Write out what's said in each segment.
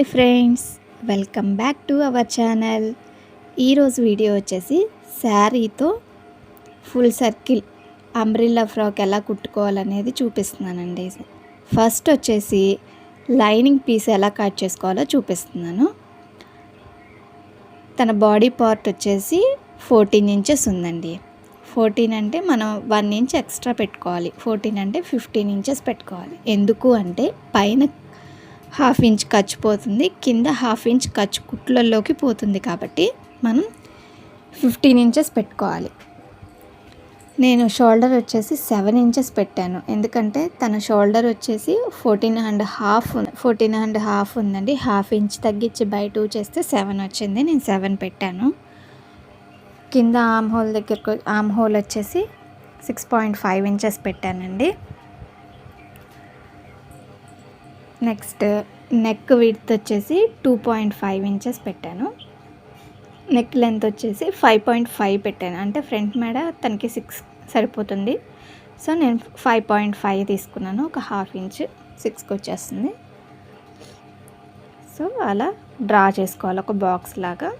Hi friends welcome back to our channel. ఈరోజు video వచ్చేసి శారీతో ఫుల్ సర్కిల్ అంబ్రిల్లా ఫ్రాక్ ఎలా కుట్టుకోవాలనేది చూపిస్తున్నానండి. ఫస్ట్ వచ్చేసి లైనింగ్ పీస్ ఎలా కట్ చేసుకోవాలో చూపిస్తున్నాను. తన బాడీ పార్ట్ వచ్చేసి ఫోర్టీన్ ఇంచెస్ ఉందండి. ఫోర్టీన్ అంటే మనం వన్ ఇంచ్ ఎక్స్ట్రా పెట్టుకోవాలి. ఫోర్టీన్ అంటే ఫిఫ్టీన్ ఇంచెస్ పెట్టుకోవాలి. ఎందుకు అంటే పైన హాఫ్ ఇంచ్ ఖర్చు పోతుంది. కింద హాఫ్ ఇంచ్ ఖర్చు కుట్లలోకి పోతుంది కాబట్టి మనం ఫిఫ్టీన్ ఇంచెస్ పెట్టుకోవాలి. నేను షోల్డర్ వచ్చేసి సెవెన్ ఇంచెస్ పెట్టాను. ఎందుకంటే తన షోల్డర్ వచ్చేసి fourteen and half fourteen and half ఉందండి. హాఫ్ ఇంచ్ తగ్గించి బై టూ చేస్తే సెవెన్ వచ్చింది. నేను సెవెన్ పెట్టాను. కింద ఆమ్ హోల్ దగ్గరకు ఆమ్ హోల్ వచ్చేసి సిక్స్ పాయింట్ ఫైవ్ ఇంచెస్ పెట్టానండి. నెక్స్ట్ నెక్ విడ్త్ వచ్చేసి టూ పాయింట్ ఫైవ్ ఇంచెస్ పెట్టాను. నెక్ లెంత్ వచ్చేసి ఫైవ్ పాయింట్ ఫైవ్ పెట్టాను. అంటే ఫ్రంట్ మేడ తనకి సిక్స్ సరిపోతుంది. సో నేను ఫైవ్ పాయింట్ ఫైవ్ తీసుకున్నాను. ఒక హాఫ్ ఇంచ్ సిక్స్కి వచ్చేస్తుంది. సో అలా డ్రా చేసుకోవాలి. ఒక బాక్స్ లాగా.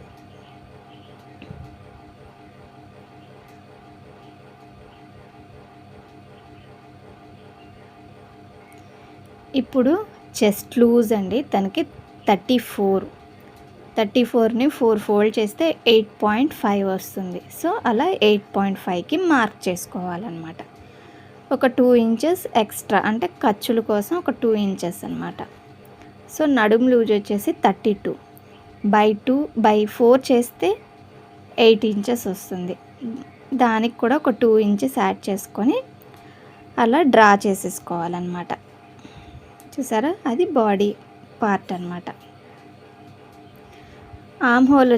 ఇప్పుడు చెస్ట్ లూజ్ అండి. తనకి థర్టీ ఫోర్. థర్టీ ఫోర్ని ఫోర్ ఫోల్డ్ చేస్తే ఎయిట్ పాయింట్ ఫైవ్ వస్తుంది. సో అలా ఎయిట్ పాయింట్ ఫైవ్కి మార్క్ చేసుకోవాలన్నమాట. ఒక టూ ఇంచెస్ ఎక్స్ట్రా అంటే ఖర్చుల కోసం ఒక టూ ఇంచెస్ అనమాట సో నడుము లూజ్ వచ్చేసి thirty two. By two by four చేస్తే ఎయిట్ ఇంచెస్ వస్తుంది. దానికి కూడా ఒక టూ ఇంచెస్ యాడ్ చేసుకొని అలా డ్రా చేసేసుకోవాలన్నమాట. చూసారా? అది బాడీ పార్ట్ అనమాట arm hole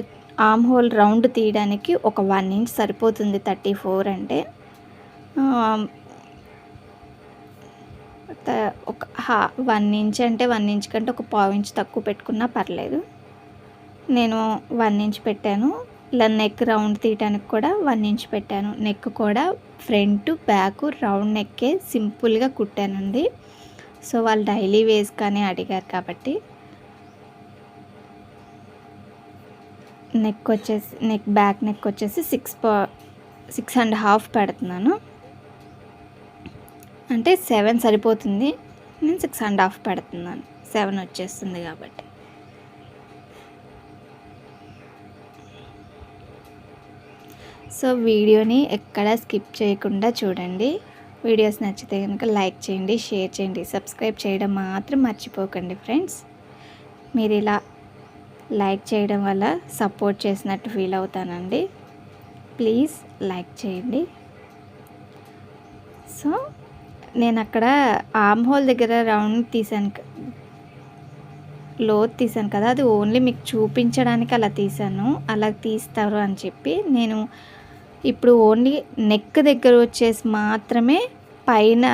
arm hole round తీయడానికి ఒక వన్ ఇంచ్ సరిపోతుంది థర్టీ ఫోర్ అంటే. ఒక హా వన్ ఇంచ్ అంటే వన్ ఇంచ్ కంటే ఒక పావు ఇంచ్ తక్కువ పెట్టుకున్నా పర్లేదు. నేను వన్ ఇంచ్ పెట్టాను. ఇలా నెక్ రౌండ్ తీయడానికి కూడా వన్ ఇంచ్ పెట్టాను. నెక్ కూడా ఫ్రంట్ బ్యాక్ రౌండ్ నెక్కే సింపుల్గా కుట్టానండి. సో వాళ్ళు డైలీ వేసుకొని అడిగారు కాబట్టి నెక్ వచ్చేసి నెక్ బ్యాక్ నెక్ వచ్చేసి సిక్స్ ప సిక్స్ అండ్ హాఫ్ పెడుతున్నాను. అంటే సెవెన్ సరిపోతుంది. నేను సిక్స్ అండ్ హాఫ్ పెడుతున్నాను. సెవెన్ వచ్చేస్తుంది కాబట్టి. సో వీడియోని ఎక్కడ స్కిప్ చేయకుండా చూడండి. వీడియోస్ నచ్చితే కనుక లైక్ చేయండి షేర్ చేయండి సబ్స్క్రైబ్ చేయడం మాత్రం మర్చిపోకండి ఫ్రెండ్స్. మీరు ఇలా లైక్ చేయడం వల్ల సపోర్ట్ చేసినట్టు ఫీల్ అవుతానండి. ప్లీజ్ లైక్ చేయండి. సో నేను అక్కడ ఆమ్ హోల్ దగ్గర రౌండ్ తీసాను లోత్ తీసాను కదా అది ఓన్లీ మీకు చూపించడానికి అలా తీసాను అలా తీస్తారు అని చెప్పి నేను ఇప్పుడు ఓన్లీ నెక్ దగ్గర వచ్చేసి మాత్రమే పైన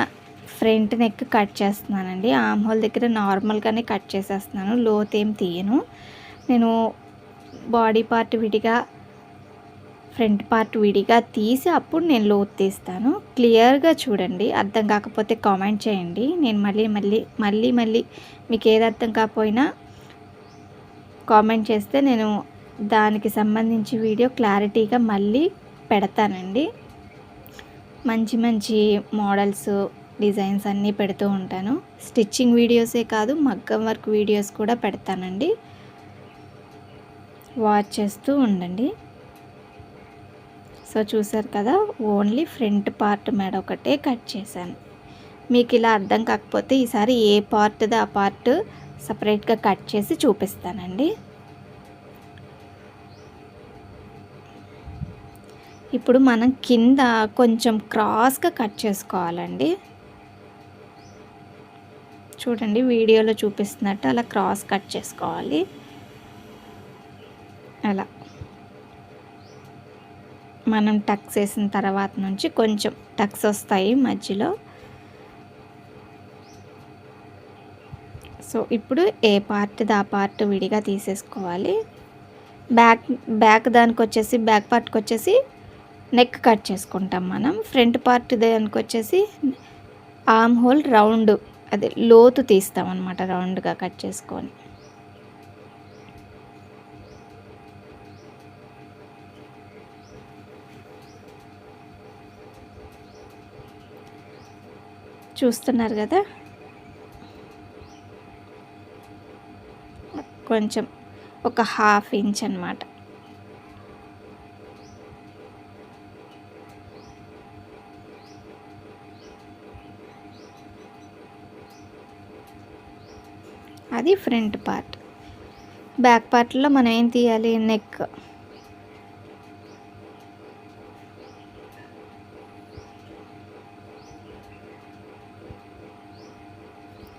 ఫ్రంట్ నెక్ కట్ చేస్తున్నానండి. ఆమ్ హోల్ దగ్గర నార్మల్గానే కట్ చేసేస్తున్నాను. లోత్ ఏం తీయను. నేను బాడీ పార్ట్ విడిగా ఫ్రంట్ పార్ట్ విడిగా తీసి అప్పుడు నేను లోత్ తీస్తాను. క్లియర్గా చూడండి. అర్థం కాకపోతే కామెంట్ చేయండి. నేను మళ్ళీ మళ్ళీ మళ్ళీ మళ్ళీ మీకు ఏది అర్థం కాకపోయినా కామెంట్ చేస్తే నేను దానికి సంబంధించి వీడియో క్లారిటీగా మళ్ళీ పెడతానండి. మంచి మంచి మోడల్స్ డిజైన్స్ అన్నీ పెడుతూ ఉంటాను. స్టిచ్చింగ్ వీడియోసే కాదు మగ్గం వర్క్ వీడియోస్ కూడా పెడతానండి. వాచ్ చేస్తూ ఉండండి. సో చూసారు కదా ఓన్లీ ఫ్రంట్ పార్ట్ మెడ ఒకటే కట్ చేశాను. మీకు ఇలా అర్థం కాకపోతే ఈసారి ఏ పార్ట్ది ఆ పార్ట్ సపరేట్గా కట్ చేసి చూపిస్తానండి. ఇప్పుడు మనం కింద కొంచెం క్రాస్గా కట్ చేసుకోవాలండి. చూడండి వీడియోలో చూపిస్తున్నట్టు అలా క్రాస్ కట్ చేసుకోవాలి. అలా. మనం టక్స్ వేసిన తర్వాత నుంచి కొంచెం టక్స్ వస్తాయి మధ్యలో. సో ఇప్పుడు ఏ పార్ట్ దా పార్ట్ విడిగా తీసేసుకోవాలి. బ్యాక్ బ్యాక్ దానికి వచ్చేసి బ్యాక్ పార్ట్కి వచ్చేసి నెక్ కట్ చేసుకుంటాం మనం. ఫ్రంట్ పార్ట్ దానికి వచ్చేసి ఆమ్ హోల్ రౌండ్ అదే లోతు తీస్తాం అనమాట రౌండ్గా కట్ చేసుకొని. చూస్తున్నారు కదా? కొంచెం ఒక హాఫ్ ఇంచ్ అనమాట అది ఫ్రంట్ పార్ట్. బ్యాక్ పార్ట్లో మనం ఏం తీయాలి? నెక్.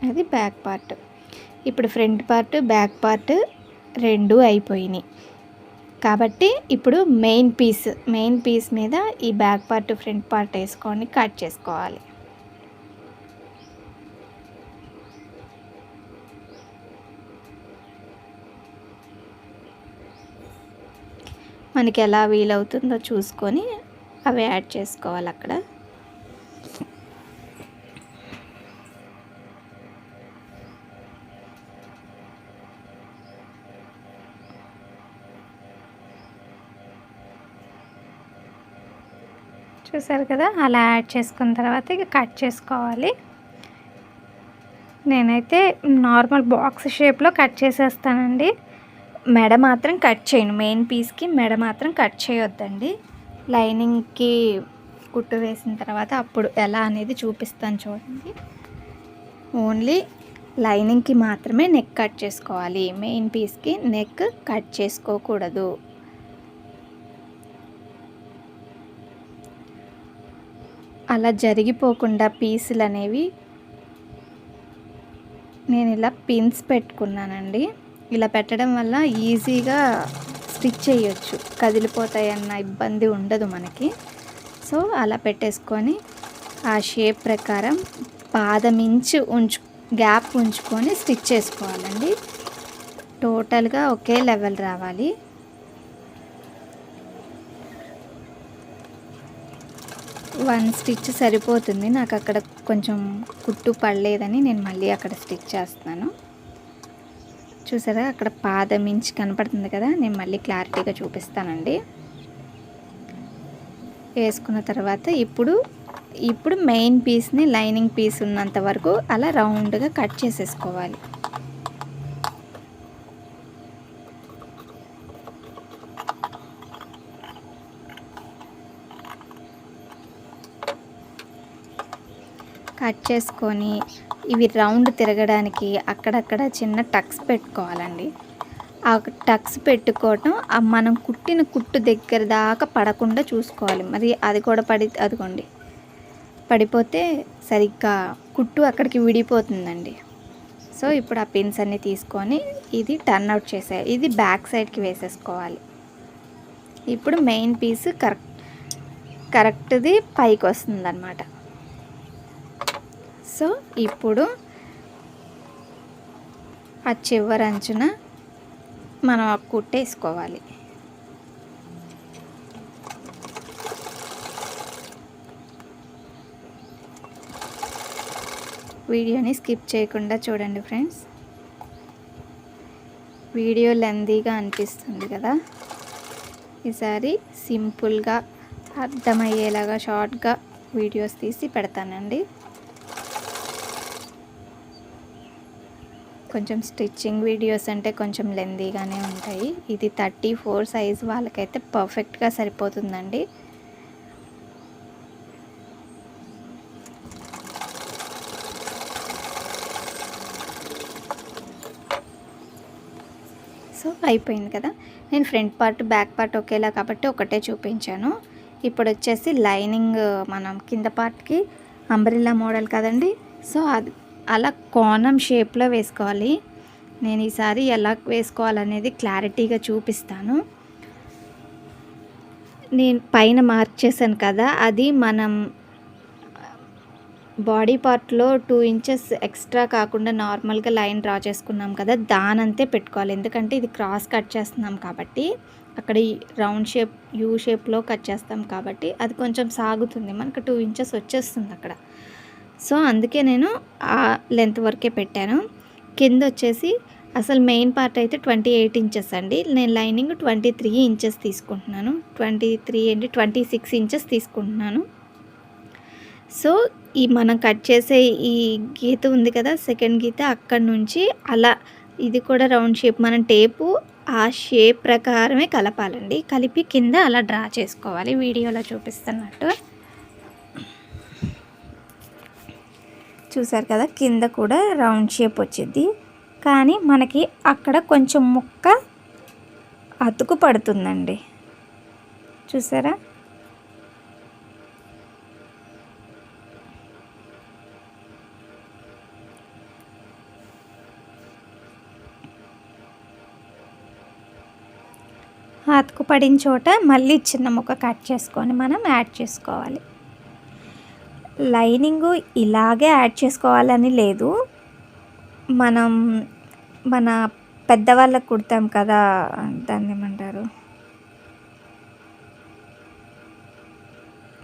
అది బ్యాక్ పార్ట్. ఇప్పుడు ఫ్రంట్ పార్ట్ బ్యాక్ పార్ట్ రెండు అయిపోయినాయి. కాబట్టి ఇప్పుడు మెయిన్ పీస్ మెయిన్ పీస్ మీద ఈ బ్యాక్ పార్ట్ ఫ్రంట్ పార్ట్ వేసుకొని కట్ చేసుకోవాలి. మనకి ఎలా వీలవుతుందో చూసుకొని అవి యాడ్ చేసుకోవాలి అక్కడ. చూసారు కదా? అలా యాడ్ చేసుకున్న తర్వాత ఇక కట్ చేసుకోవాలి. నేనైతే నార్మల్ బాక్స్ షేప్లో కట్ చేసేస్తానండి. మెడ మాత్రం కట్ చేయను. మెయిన్ పీస్కి మెడ మాత్రం కట్ చేయొద్దండి. లైనింగ్కి కుట్టు వేసిన తర్వాత అప్పుడు ఎలా అనేది చూపిస్తాను చూడండి. ఓన్లీ లైనింగ్కి మాత్రమే నెక్ కట్ చేసుకోవాలి. మెయిన్ పీస్కి నెక్ కట్ చేసుకోకూడదు. అలా జరిగిపోకుండా పీసులు అనేవి నేను ఇలా పిన్స్ పెట్టుకున్నానండి. ఇలా పెట్టడం వల్ల ఈజీగా స్టిచ్ చేయొచ్చు. కదిలిపోతాయన్న ఇబ్బంది ఉండదు మనకి. సో అలా పెట్టేసుకొని ఆ షేప్ ప్రకారం పాదమించి ఉంచు గ్యాప్ ఉంచుకొని స్టిచ్ చేసుకోవాలండి. టోటల్గా ఒకే లెవెల్ రావాలి. వన్ స్టిచ్ సరిపోతుంది. నాకు అక్కడ కొంచెం కుట్టు పడలేదని నేను మళ్ళీ అక్కడ స్టిచ్ చేస్తున్నాను. చూసారా? అక్కడ పాదం ఇంచి కనపడుతుంది కదా? నేను మళ్ళీ క్లారిటీగా చూపిస్తానండి. వేసుకున్న తర్వాత ఇప్పుడు ఇప్పుడు మెయిన్ పీస్ని లైనింగ్ పీస్ ఉన్నంత వరకు అలా రౌండ్గా కట్ చేసేసుకోవాలి. కట్ చేసుకొని ఇవి రౌండ్ తిరగడానికి అక్కడక్కడ చిన్న టక్స్ పెట్టుకోవాలండి. ఆ టక్స్ పెట్టుకోవటం మనం కుట్టిన కుట్టు దగ్గర దాకా పడకుండా చూసుకోవాలి. మరి అది కూడా పడి అదిగోండి. పడిపోతే సరిగ్గా కుట్టు అక్కడికి విడిపోతుందండి. సో ఇప్పుడు ఆ పిన్స్ అన్నీ తీసుకొని ఇది టర్న్ అవుట్ చేసే ఇది బ్యాక్ సైడ్కి వేసేసుకోవాలి. ఇప్పుడు మెయిన్ పీస్ కరెక్ట్ కరెక్ట్ది పైకి వస్తుంది అన్నమాట సో ఇప్పుడు ఆ చివరి అంచున మనం ఆ కుట్టేసుకోవాలి వీడియోని స్కిప్ చేయకుండా చూడండి ఫ్రెండ్స్. వీడియో లెందీగా అనిపిస్తుంది కదా. ఈసారి సింపుల్గా అర్థమయ్యేలాగా షార్ట్గా వీడియోస్ తీసి పెడతానండి. కొంచెం స్టిచ్చింగ్ వీడియోస్ అంటే కొంచెం లెందీగానే ఉంటాయి. ఇది థర్టీ ఫోర్ సైజ్ వాళ్ళకైతే పర్ఫెక్ట్గా సరిపోతుందండి. సో అయిపోయింది కదా. నేను ఫ్రంట్ పార్ట్ బ్యాక్ పార్ట్ ఒకేలా కాబట్టి ఒకటే చూపించాను. ఇప్పుడు వచ్చేసి లైనింగ్ మనం కింద పార్ట్కి అంబ్రిల్లా మోడల్ కదండి. సో అది అలా కోణం షేప్లో వేసుకోవాలి. నేను ఈసారి ఎలా వేసుకోవాలనేది క్లారిటీగా చూపిస్తాను. నేను పైన మార్క్ చేశాను కదా అది మనం బాడీ పార్ట్లో టూ ఇంచెస్ ఎక్స్ట్రా కాకుండా నార్మల్గా లైన్ డ్రా చేసుకున్నాం కదా దానంతే పెట్టుకోవాలి. ఎందుకంటే ఇది క్రాస్ కట్ చేస్తున్నాం కాబట్టి అక్కడ రౌండ్ షేప్ యూ షేప్లో కట్ చేస్తాం కాబట్టి అది కొంచెం సాగుతుంది. మనకు టూ ఇంచెస్ వచ్చేస్తుంది అక్కడ. సో అందుకే నేను ఆ లెంత్ వరకే పెట్టాను. కింద వచ్చేసి అసలు మెయిన్ పార్ట్ అయితే ట్వంటీ ఎయిట్ ఇంచెస్ అండి. నేను లైనింగ్ ట్వంటీ త్రీ ఇంచెస్ తీసుకుంటున్నాను. ట్వంటీ త్రీ అండి ట్వంటీ సిక్స్ ఇంచెస్ తీసుకుంటున్నాను. సో ఈ మనం కట్ చేసే ఈ గీత ఉంది కదా సెకండ్ గీత అక్కడ నుంచి అలా ఇది కూడా రౌండ్ షేప్. మనం టేపు ఆ షేప్ ప్రకారమే కలపాలండి. కలిపి కింద అలా డ్రా చేసుకోవాలి. వీడియోలో చూపిస్తున్నట్టు. చూసారు కదా కింద కూడా రౌండ్ షేప్ వచ్చింది. కానీ మనకి అక్కడ కొంచెం ముక్క అతుకు పడుతుందండి. చూసారా? అతుకు పడిన చోట మళ్ళీ చిన్న ముక్క కట్ చేసుకొని మనం యాడ్ చేసుకోవాలి. లైనింగ్ ఇలాగే యాడ్ చేసుకోవాలని లేదు. మనం మన పెద్దవాళ్ళకు కుడతాం కదా దాన్ని ఏమంటారు?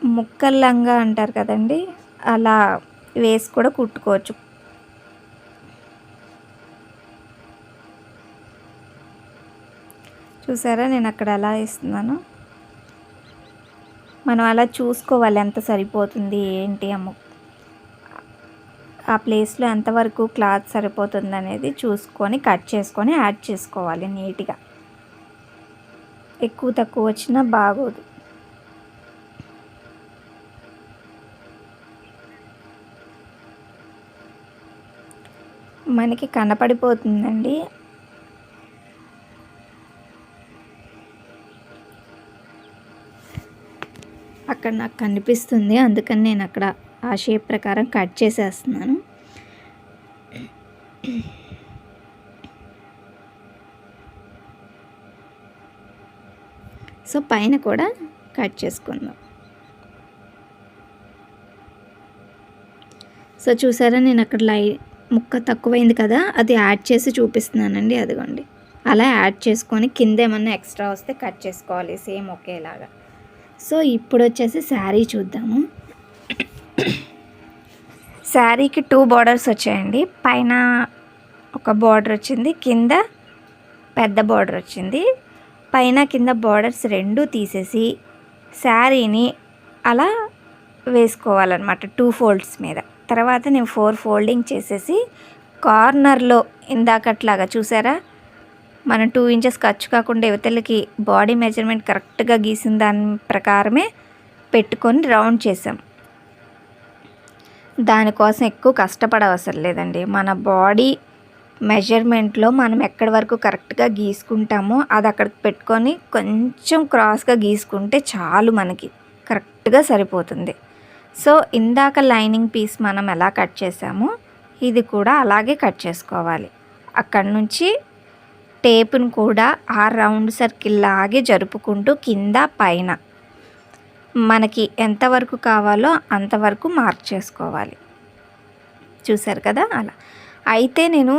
ముక్కల్లంగా అంటారు కదండి అలా వేసి కూడా కుట్టుకోవచ్చు. చూసారా? నేను అక్కడ అలా ఇస్తున్నాను మనం అలా చూసుకోవాలి ఎంత సరిపోతుంది ఏంటి అమ్మ. ఆ ప్లేస్లో ఎంతవరకు క్లాత్ సరిపోతుంది అనేది చూసుకొని కట్ చేసుకొని యాడ్ చేసుకోవాలి నీట్గా. ఎక్కువ తక్కువ వచ్చినా బాగోదు. మనకి కనపడిపోతుందండి. అక్కడ నాకు కనిపిస్తుంది. అందుకని నేను అక్కడ ఆ షేప్ ప్రకారం కట్ చేసేస్తున్నాను. సో పైన కూడా కట్ చేసుకుందాం. సో చూసారా నేను అక్కడ లై ముక్క తక్కువైంది కదా అది యాడ్ చేసి చూపిస్తున్నానండి అదిగోండి. అలా యాడ్ చేసుకొని కింద ఏమన్నా ఎక్స్ట్రా వస్తే కట్ చేసుకోవాలి సేమ్ ఒకేలాగా. సో ఇప్పుడు వచ్చేసి శారీ చూద్దాము. శారీకి టూ బార్డర్స్ వచ్చాయండి. పైన ఒక బార్డర్ వచ్చింది కింద పెద్ద బార్డర్ వచ్చింది. పైన కింద బార్డర్స్ రెండు తీసేసి శారీని అలా వేసుకోవాలన్నమాట టూ ఫోల్డ్స్ మీద. తర్వాత నేను ఫోర్ ఫోల్డింగ్ చేసేసి కార్నర్లో ఇందాకట్లాగా చూసారా? మనం టూ ఇంచెస్ ఖర్చు కాకుండా యువతలకి బాడీ మెజర్మెంట్ కరెక్ట్గా గీసిన దాని ప్రకారమే పెట్టుకొని రౌండ్ చేసాం. దానికోసం ఎక్కువ కష్టపడవసరం లేదండి. మన బాడీ మెజర్మెంట్లో మనం ఎక్కడి వరకు కరెక్ట్గా గీసుకుంటామో అది అక్కడికి పెట్టుకొని కొంచెం క్రాస్గా గీసుకుంటే చాలు మనకి. కరెక్ట్గా సరిపోతుంది. సో ఇందాక లైనింగ్ పీస్ మనం ఎలా కట్ చేసామో ఇది కూడా అలాగే కట్ చేసుకోవాలి. అక్కడి నుంచి టేపును కూడా ఆ రౌండ్ సర్కిల్ లాగే జరుపుకుంటూ కింద పైన. మనకి ఎంతవరకు కావాలో అంతవరకు మార్క్ చేసుకోవాలి. చూసారు కదా అలా. అయితే నేను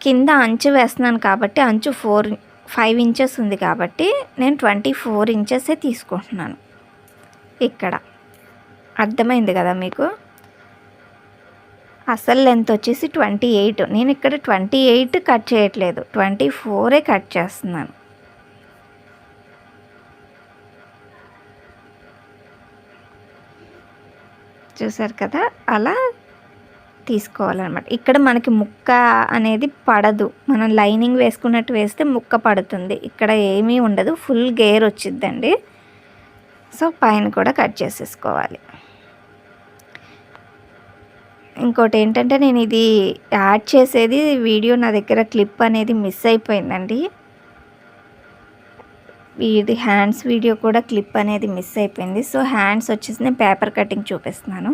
కింద అంచు వేస్తున్నాను కాబట్టి అంచు ఫోర్ ఫైవ్ ఇంచెస్ ఉంది కాబట్టి నేను ట్వంటీ ఫోర్ ఇంచెసే తీసుకుంటున్నాను. ఇక్కడ. అర్థమైంది కదా మీకు? అసలు లెంత్ వచ్చేసి ట్వంటీ ఎయిట్ నేను ఇక్కడ ట్వంటీ ఎయిట్ కట్ చేయట్లేదు. ట్వంటీ ఫోరే కట్ చేస్తున్నాను. చూసారు కదా? అలా తీసుకోవాలన్నమాట. ఇక్కడ మనకి ముక్క అనేది పడదు. మనం లైనింగ్ వేసుకున్నట్టు వేస్తే ముక్క పడుతుంది. ఇక్కడ ఏమీ ఉండదు. Full gear వచ్చిద్దండి. సో పైన కూడా కట్ చేసేసుకోవాలి. ఇంకోటి ఏంటంటే నేను ఇది యాడ్ చేసేది వీడియో నా దగ్గర క్లిప్ అనేది మిస్ అయిపోయిందండి. ఇది హ్యాండ్స్ వీడియో కూడా క్లిప్ అనేది మిస్ అయిపోయింది. సో హ్యాండ్స్ వచ్చేసి నేను పేపర్ కటింగ్ చూపిస్తున్నాను.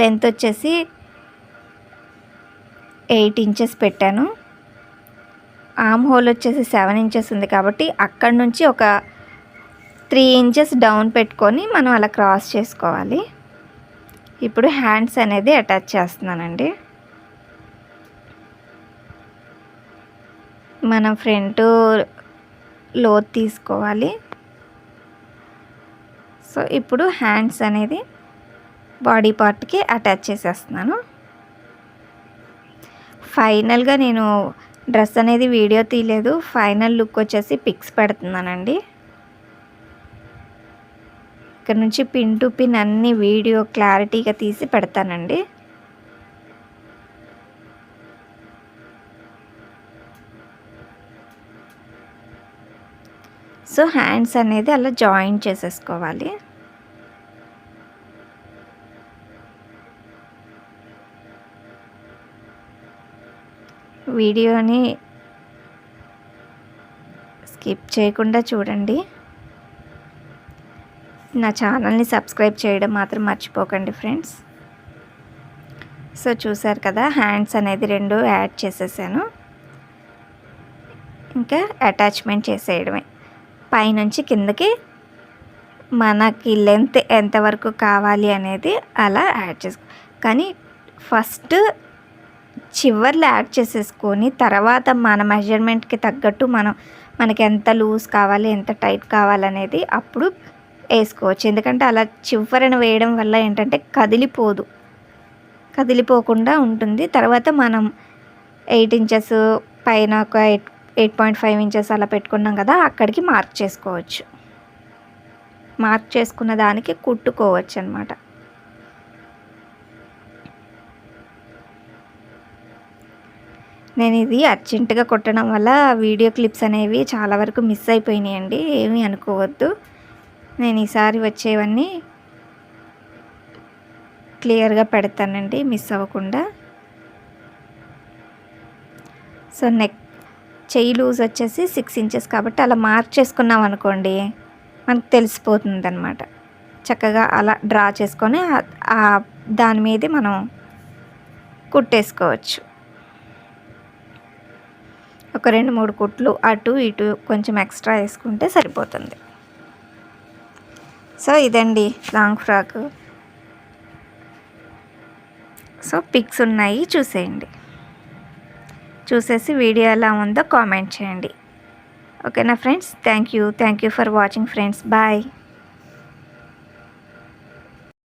లెంత్ వచ్చేసి ఎయిట్ ఇంచెస్ పెట్టాను. ఆమ్ హోల్ వచ్చేసి సెవెన్ ఇంచెస్ ఉంది కాబట్టి అక్కడ నుంచి ఒక త్రీ ఇంచెస్ డౌన్ పెట్టుకొని మనం అలా క్రాస్ చేసుకోవాలి. ఇప్పుడు హ్యాండ్స్ అనేది అటాచ్ చేస్తున్నానండి. మనం ఫ్రంట్ లోత్ తీసుకోవాలి. సో ఇప్పుడు హ్యాండ్స్ అనేది బాడీ పార్ట్కి అటాచ్ చేసేస్తున్నాను. ఫైనల్గా నేను డ్రెస్ అనేది వీడియో తీయలేదు. ఫైనల్ లుక్ వచ్చేసి పిక్స్ పెడుతున్నానండి. ఇక్కడ నుంచి పిన్ టు పిన్ అన్ని వీడియో క్లారిటీగా తీసి పెడతానండి. సో హ్యాండ్స్ అనేది అలా జాయిన్ చేసేసుకోవాలి. వీడియోని స్కిప్ చేయకుండా చూడండి. నా ఛానల్ని సబ్స్క్రైబ్ చేయడం మాత్రం మర్చిపోకండి ఫ్రెండ్స్. సో చూసారు కదా హ్యాండ్స్ అనేది రెండు యాడ్ చేసేసాను. ఇంకా అటాచ్మెంట్ చేసేయడమే. పైనుంచి కిందకి మనకి లెంత్ ఎంతవరకు కావాలి అనేది అలా యాడ్ చేసుకో కానీ ఫస్ట్ చివర్లో యాడ్ చేసేసుకొని తర్వాత మన మెజర్మెంట్కి తగ్గట్టు మనం మనకి ఎంత లూజ్ కావాలి ఎంత టైట్ కావాలనేది అప్పుడు వేసుకోవచ్చు. ఎందుకంటే అలా చివరన వేయడం వల్ల ఏంటంటే కదిలిపోదు. కదిలిపోకుండా ఉంటుంది. తర్వాత మనం ఎయిట్ ఇంచెస్ పైన ఒక eight eight point five inches అలా పెట్టుకున్నాం కదా అక్కడికి మార్క్ చేసుకోవచ్చు. మార్క్ చేసుకున్న దానికి కుట్టుకోవచ్చు అనమాట నేను ఇది అర్జెంటుగా కొట్టడం వల్ల వీడియో క్లిప్స్ అనేవి చాలా వరకు మిస్ అయిపోయినాయండి. ఏమీ అనుకోవద్దు. నేను ఈసారి వచ్చేవన్నీ క్లియర్గా పెడతానండి మిస్ అవ్వకుండా. సో నెక్ చెయ్యి లూజ్ వచ్చేసి సిక్స్ ఇంచెస్ కాబట్టి అలా మార్క్ చేసుకున్నాం అనుకోండి మనకు తెలిసిపోతుంది అనమాట చక్కగా అలా డ్రా చేసుకొని దాని మీదే మనం కుట్టేసుకోవచ్చు. ఒక రెండు మూడు కుట్లు అటు ఇటు కొంచెం ఎక్స్ట్రా వేసుకుంటే సరిపోతుంది. సో ఇదండి లాంగ్ ఫ్రాక్. సో పిక్స్ ఉన్నాయి చూసేయండి. చూసేసి వీడియో ఎలా ఉందో కామెంట్ చేయండి. ఓకేనా friends? Thank you. Thank you for watching friends. Bye.